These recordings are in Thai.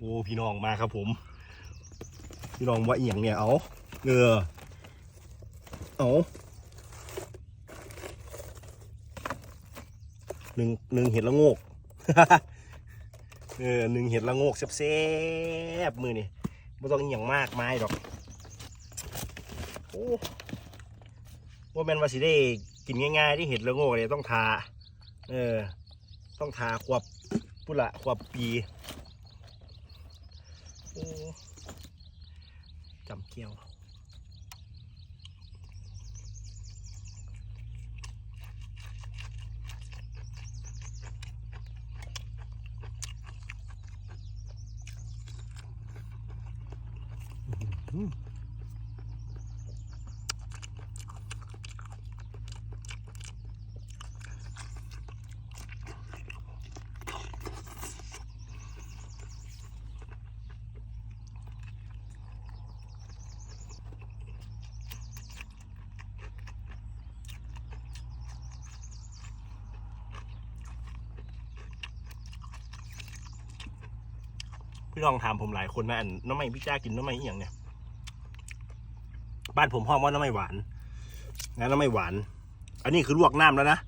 โอ้พี่น้องมาครับผม พี่น้องว่าเอียงเนี่ยเอาเออเอาหนึ่งหนึ่งเห็ดละโงกเออหนึ่งเห็ดละโงกแซ่บๆมือนี่ไม่ต้องอหย่างมากมายดอกโอ้ว่าแมนว่าสิได้กินง่ายๆที่เห็ดละโงกเนี่ยต้องทาเออต้องทาควบปุระควบปีโอ้ จำเกี้ยว พี่ลองถามผมหลายคนนะอันน้ำไม่พี่จ้ากินน้ำไม่อหย่างเนี่ย บ้านผมพ่อว่าน้ำไม่หวานงั้นน้ำไม่หวาน อันนี้คือลวกน้ำแล้วนะ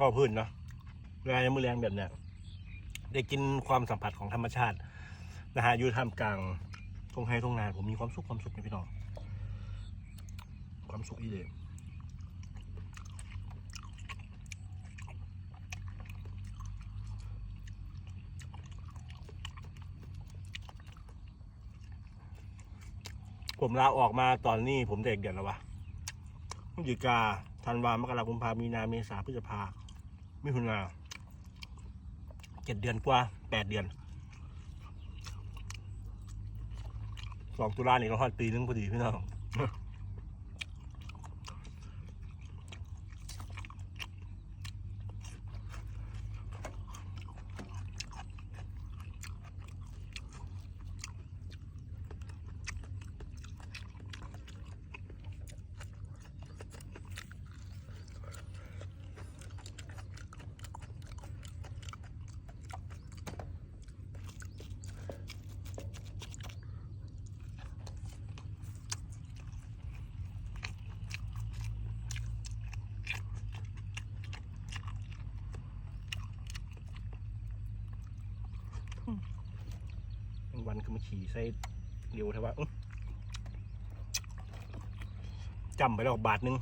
ก็พื้นเนาะเวลายังมือแรงแบบเนี้ยได้กินความสัมผัสของธรรมชาตินะฮะอยู่ท่ามกลางทงไร่ทุ่งนาผมมีความสุขความสุขนะพี่น้อง ความสุขอีเดียผมลาออกมาตอนนี้ผมเด็กเดือนแล้ววะพฤศจิกาธันวามกราคมกุมภามีนาเมษาพฤษภา มิถุนาเจ็ดเดือนกว่าแปดเดือนสองตุลานี่ก็ฮอดปีนึงพอดีพี่น้อง วันก็มาขี่ใส่เดียวเทว่าจำไปแล้วบาทหนึง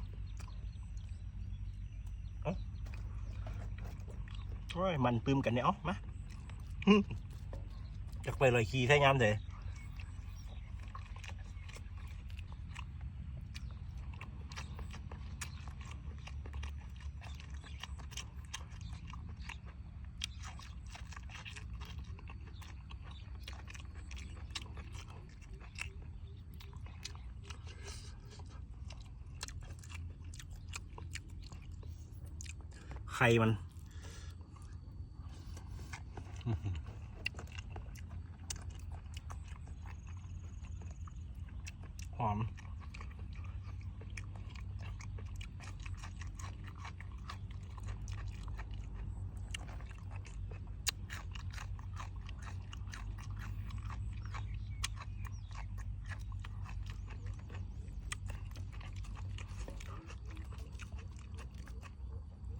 เอ้าโอ้ยมันปืมกันเนี่ยเอ้ามาอื้ออยากไปเลยขี่ใส่งามเถอ ไข่มันหอม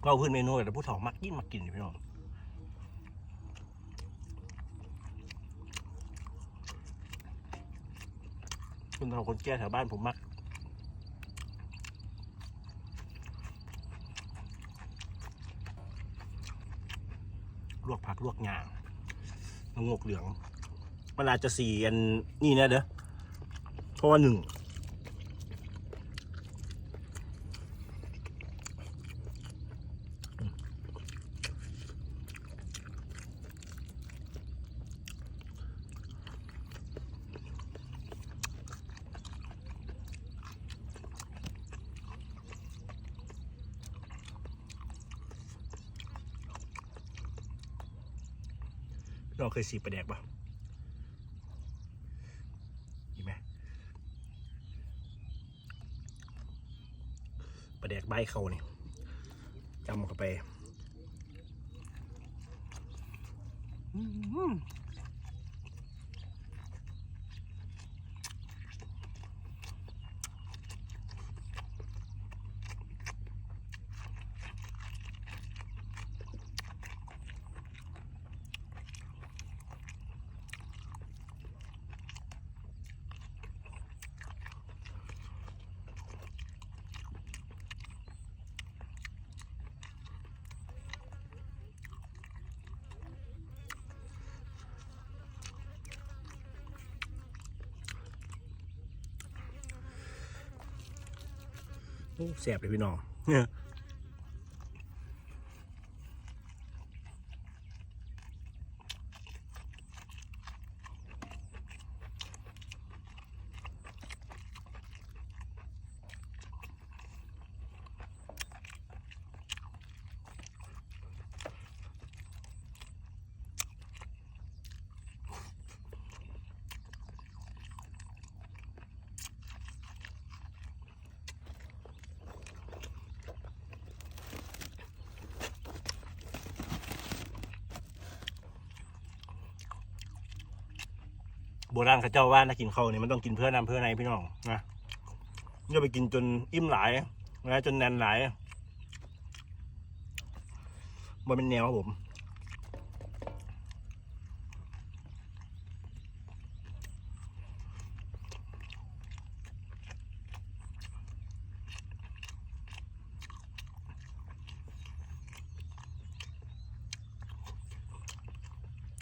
เราพื้นเมนูแต่ผู้ถองมักกินมักกินอยู่พี่น้องคุณเราคนแก่แถวบ้านผมมักลวกผักลวกงาแล้วงกเหลือง มันอาจจะสีอันนี่นะเด้อเพราะว่าหนึ่ง เราเคยสีประแดกปะมีไหมประแดกใบเขานี่จำเข้าไป อืม แสบเลยพี่น้อง ราณเขาเจ้าว่านะกินข้าวเนี่ยมันต้องกินเพื่อนำเพื่อในพี่น้องนะอย่าไปกินจนอิ่มหลายนะจนแน่นหลายมันเป็นแนวครับผม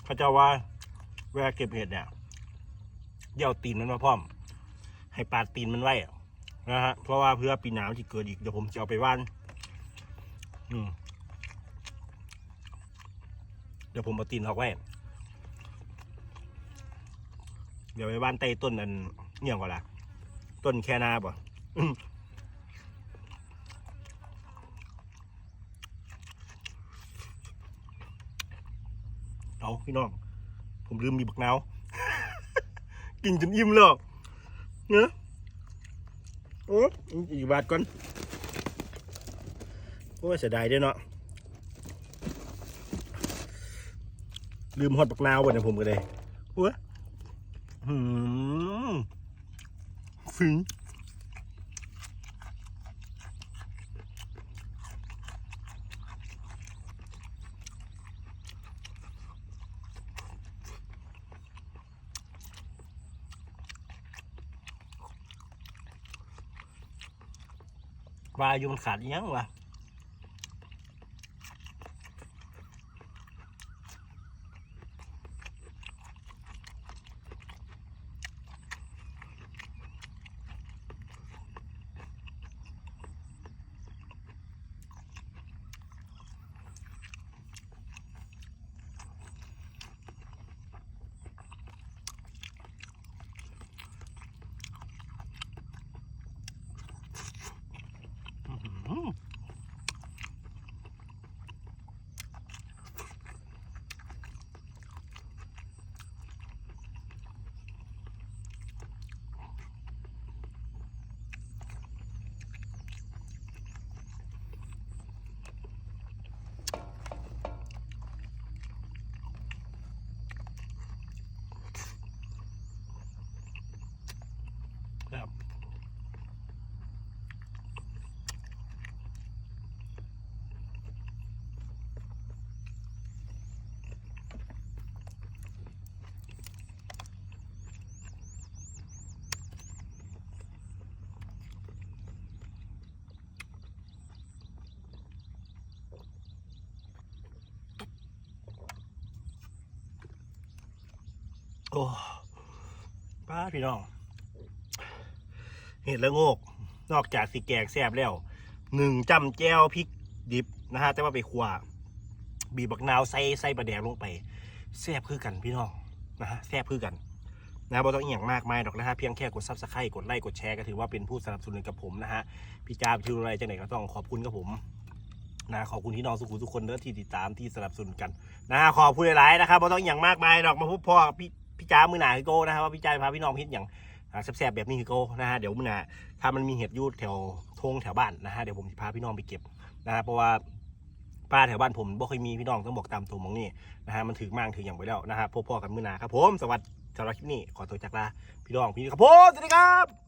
เขาเจ้าว่าเวลาเก็บเห็ดเนี่ย เดี่ยวตีนมันมาพร้อม ให้ปาดตีนมันไว้นะฮะเพราะว่าเพื่อปีหนาวที่เกิดอีกเดี๋ยวผมจะเอาไปว่านอืมเดี๋ยวผมเอาตีนออกไว้เดี๋ยวไปว่านใต้ต้นอันเนี่ยก่อนละต้นแค่นาบ่อืมเอาพี่น้อง ผมลืมมีบักนาว กินจนอิ่มแล้วเนอะโอ้อีกบาทก่อนโอ้ยเสียดายด้วยเนาะลืมหอดบักนาวบ่เนี่ยผมก็เลยโอ้ยหืมฟิง วาอยู่มันขาดอิหยังวะ อ้ป้าพี่น้อง เห็ดละโงก นอกจากสีแกงแซ่บแล้วหนึ่งจำแจ้วพริกดิบนะฮะ แต่ว่าไปขัวบีบบักนาวใส่ใส่ปลาแดงลงไปแซ่บคือกันพี่น้องนะฮะแซ่บคือกันนะบ่ต้องเอหย่างมากมายดอกนะฮะเพียงแค่กดซับสไครต์กดไลค์กดแชร์ก็ถือว่าเป็นผู้สนับสนุนกับผมนะฮะพี่จ้าพี่อะไรจังไหนก็ต้องขอบคุณกับผมนะขอบคุณที่น้องสุขุทุกคนเด้อที่ติดตามที่สนับสนุนกันนะฮะขอบคุณหลายๆนะครับบ่ต้องเอหย่างมากมายดอกมาพบพ่อพี่ พี่จ้ามือหนาคือโก้นะครับว่าพี่จ้าพาพี่น้องเฮ็ดอย่างแซ่บๆแบบนี้คือโก้นะฮะเดี๋ยวมือหนาถ้ามันมีเห็ดยูดแถวทงแถวบ้านนะฮะเดี๋ยวผมจะพาพี่น้องไปเก็บนะฮะเพราะว่าป้าแถวบ้านผมบ่เคยมีพี่น้องต้องบอกตามตัวมองนี่นะฮะมันถือมากถืออย่างไปแล้วนะฮะพบพ่อกันมือหนาครับผมสวัสดีสำหรับคลิปนี้ขอตัวจากลาพี่น้องพี่ครับผมสวัสดีครับ